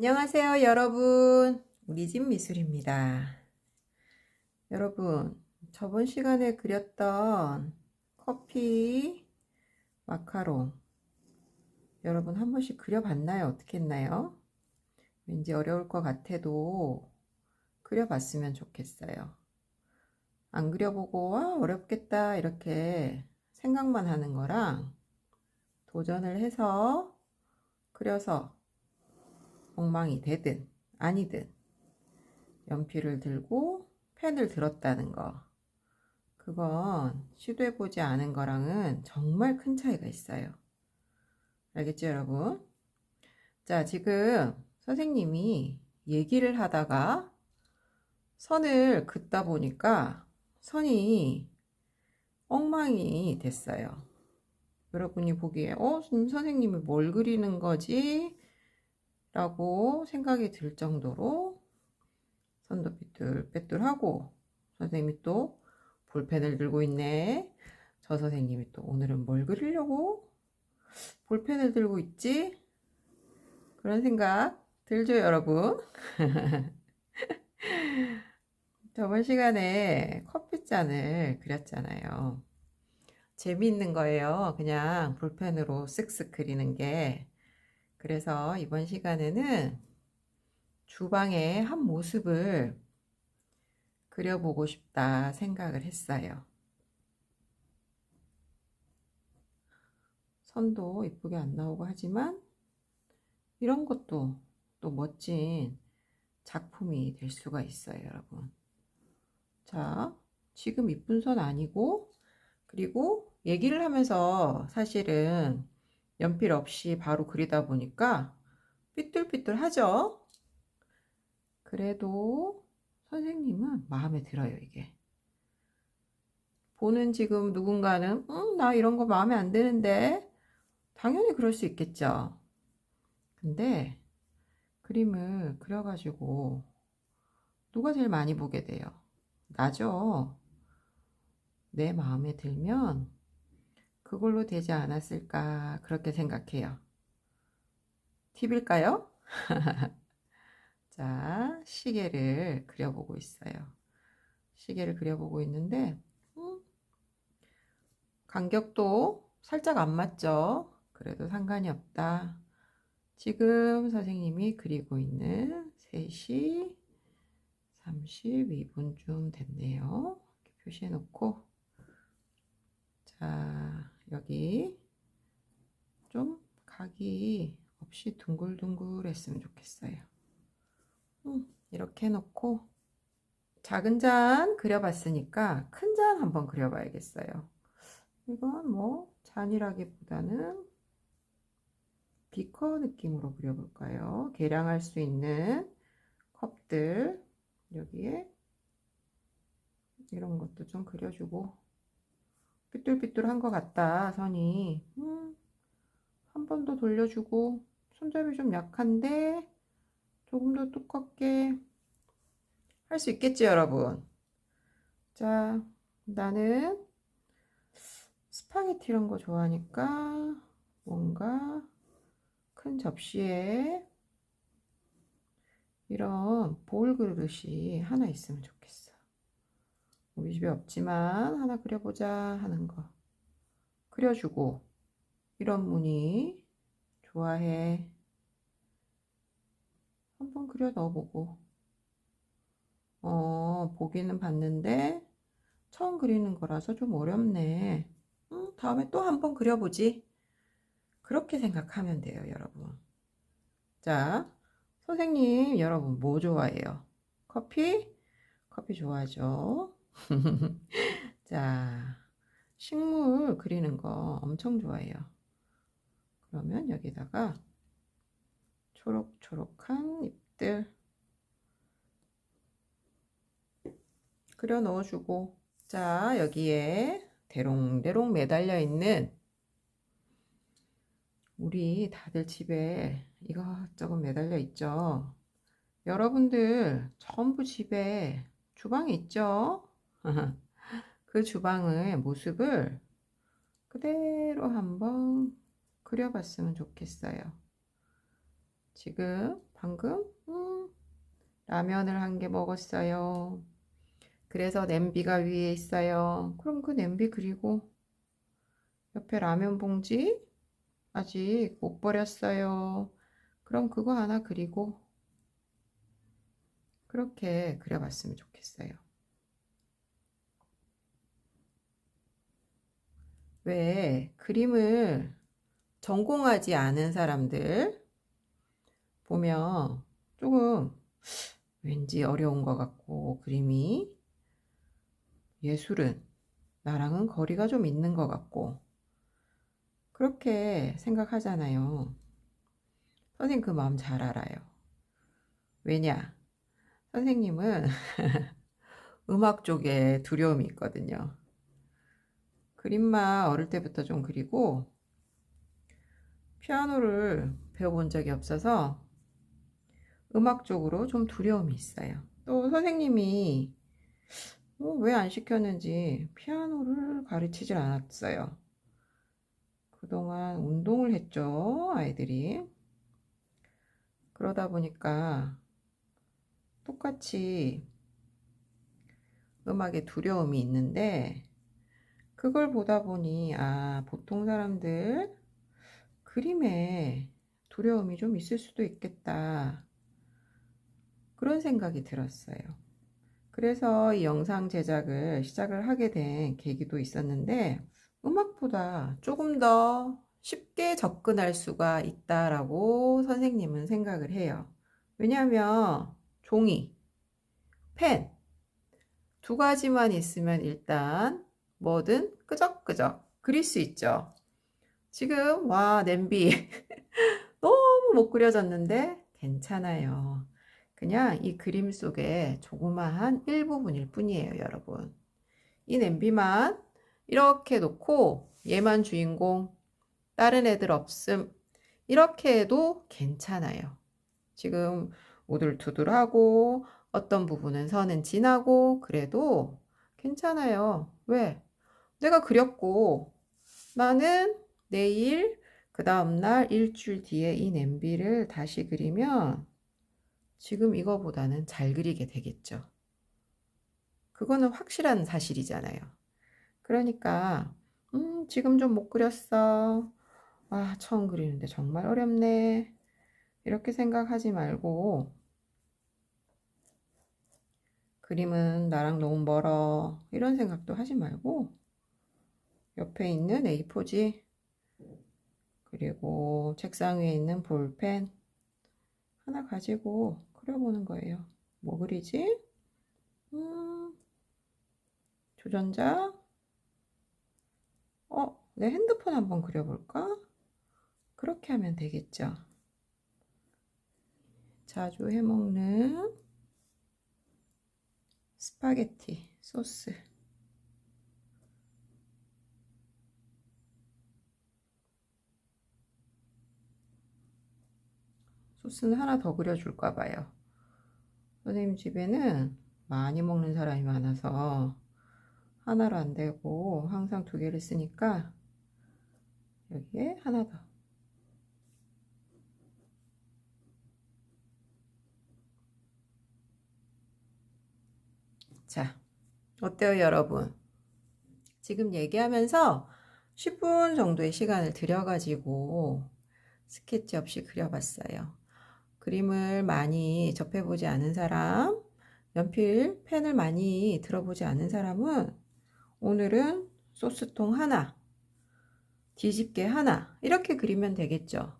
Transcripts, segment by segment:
안녕하세요, 여러분. 우리 집 미술입니다. 여러분, 저번 시간에 그렸던 커피, 마카롱. 여러분, 한 번씩 그려봤나요? 어떻게 했나요? 왠지 어려울 것 같아도 그려봤으면 좋겠어요. 안 그려보고, 와, 어렵겠다, 이렇게 생각만 하는 거랑 도전을 해서 그려서 엉망이 되든 아니든 연필을 들고 펜을 들었다는 거. 그건 시도해보지 않은 거랑은 정말 큰 차이가 있어요. 알겠죠, 여러분? 자, 지금 선생님이 얘기를 하다가 선을 긋다 보니까 선이 엉망이 됐어요. 여러분이 보기에, 어, 선생님이 뭘 그리는 거지? 라고 생각이 들 정도로 선도 삐뚤빼뚤하고 선생님이 또 볼펜을 들고 있네. 저 선생님이 또 오늘은 뭘 그리려고 볼펜을 들고 있지? 그런 생각 들죠, 여러분? 저번 시간에 커피잔을 그렸잖아요. 재미있는 거예요. 그냥 볼펜으로 쓱쓱 그리는 게. 그래서 이번 시간에는 주방의 한 모습을 그려보고 싶다 생각을 했어요. 선도 이쁘게 안 나오고 하지만 이런 것도 또 멋진 작품이 될 수가 있어요, 여러분. 자, 지금 이쁜 선 아니고 그리고 얘기를 하면서 사실은 연필 없이 바로 그리다 보니까 삐뚤삐뚤하죠? 그래도 선생님은 마음에 들어요, 이게. 보는 지금 누군가는, 음, 나 이런 거 마음에 안 드는데, 당연히 그럴 수 있겠죠. 근데, 그림을 그려가지고, 누가 제일 많이 보게 돼요? 나죠? 내 마음에 들면, 그걸로 되지 않았을까 그렇게 생각해요. 팁일까요? 자, 시계를 그려보고 있어요. 시계를 그려보고 있는데 음, 간격도 살짝 안 맞죠? 그래도 상관이 없다. 지금 선생님이 그리고 있는 3시 32분쯤 됐네요. 이렇게 표시해 놓고 자, 여기 좀 각이 없이 둥글둥글 했으면 좋겠어요. 음, 이렇게 해놓고 작은 잔 그려봤으니까 큰 잔 한번 그려봐야겠어요. 이건 뭐 잔이라기보다는 비커 느낌으로 그려볼까요? 계량할 수 있는 컵들 여기에 이런 것도 좀 그려주고 삐뚤삐뚤한 것 같다 선이. 음, 한 번 더 돌려주고 손잡이 좀 약한데 조금 더 두껍게 할 수 있겠지 여러분? 자 나는 스파게티 이런 거 좋아하니까 뭔가 큰 접시에 이런 볼 그릇이 하나 있으면 좋겠어 우리 집에 없지만 하나 그려보자 하는 거. 그려주고 이런 무늬 좋아해. 한번 그려 넣어보고. 어 보기는 봤는데 처음 그리는 거라서 좀 어렵네. 음, 다음에 또 한번 그려보지. 그렇게 생각하면 돼요 여러분. 자 선생님 여러분 뭐 좋아해요? 커피? 커피 좋아하죠 자, 식물 그리는 거 엄청 좋아해요. 그러면 여기다가 초록초록한 잎들 그려 넣어주고 자 여기에 대롱대롱 매달려 있는 우리 다들 집에 이것저것 매달려 있죠 여러분들 전부 집에 주방에 있죠 그 주방의 모습을 그대로 한번 그려봤으면 좋겠어요. 지금 방금 음, 라면을 한 개 먹었어요. 그래서 냄비가 위에 있어요. 그럼 그 냄비 그리고 옆에 라면 봉지 아직 못 버렸어요. 그럼 그거 하나 그리고 그렇게 그려봤으면 좋겠어요. 왜 그림을 전공하지 않은 사람들 보면 조금 왠지 어려운 것 같고 그림이 예술은 나랑은 거리가 좀 있는 것 같고 그렇게 생각하잖아요. 선생님 그 마음 잘 알아요. 왜냐? 선생님은 음악 쪽에 두려움이 있거든요. 그림만 어릴 때부터 좀 그리고 피아노를 배워본 적이 없어서 음악 쪽으로 좀 두려움이 있어요. 또 선생님이 어, 왜안 시켰는지 피아노를 가르치질 않았어요. 그동안 운동을 했죠, 아이들이. 그러다 보니까 똑같이 음악에 두려움이 있는데, 그걸 보다 보니, 아, 보통 사람들 그림에 두려움이 좀 있을 수도 있겠다. 그런 생각이 들었어요. 그래서 이 영상 제작을 시작을 하게 된 계기도 있었는데, 음악보다 조금 더 쉽게 접근할 수가 있다라고 선생님은 생각을 해요. 왜냐하면 종이, 펜, 두 가지만 있으면 일단 뭐든 끄적끄적 그릴 수 있죠. 지금, 와, 냄비. 너무 못 그려졌는데 괜찮아요. 그냥 이 그림 속에 조그마한 일부분일 뿐이에요, 여러분. 이 냄비만 이렇게 놓고 얘만 주인공, 다른 애들 없음. 이렇게 해도 괜찮아요. 지금 우둘투둘하고 어떤 부분은 선은 진하고 그래도 괜찮아요. 왜? 내가 그렸고 나는 내일 그 다음날 일주일 뒤에 이 냄비를 다시 그리면 지금 이거보다는 잘 그리게 되겠죠. 그거는 확실한 사실이잖아요. 그러니까 음, 지금 좀 못 그렸어. 아, 처음 그리는데 정말 어렵네. 이렇게 생각하지 말고 그림은 나랑 너무 멀어. 이런 생각도 하지 말고 옆에 있는 A4지 그리고 책상 위에 있는 볼펜 하나 가지고 그려보는 거예요. 뭐 그리지? 음, 조전자 어, 내 핸드폰 한번 그려볼까? 그렇게 하면 되겠죠. 자주 해먹는 스파게티 소스. 소스는 하나 더 그려줄까 봐요. 선생님 집에는 많이 먹는 사람이 많아서 하나로 안 되고 항상 두 개를 쓰니까 여기에 하나 더. 자, 어때요, 여러분? 지금 얘기하면서 10분 정도의 시간을 들여가지고 스케치 없이 그려봤어요. 그림을 많이 접해보지 않은 사람, 연필, 펜을 많이 들어보지 않은 사람은 오늘은 소스통 하나, 뒤집개 하나 이렇게 그리면 되겠죠.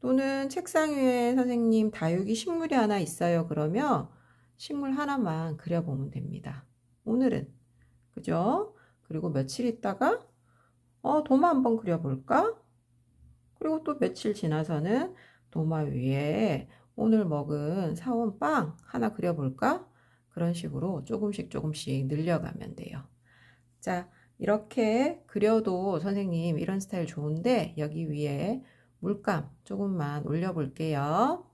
또는 책상 위에 선생님 다육이 식물이 하나 있어요. 그러면 식물 하나만 그려보면 됩니다. 오늘은 그죠? 그리고 며칠 있다가 어 도마 한번 그려볼까? 그리고 또 며칠 지나서는 도마 위에 오늘 먹은 사온 빵 하나 그려볼까? 그런 식으로 조금씩 조금씩 늘려가면 돼요. 자, 이렇게 그려도 선생님 이런 스타일 좋은데 여기 위에 물감 조금만 올려볼게요.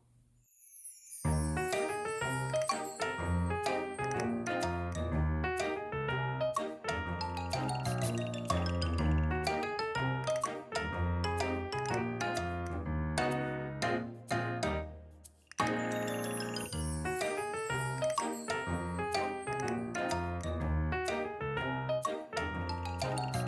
Bye.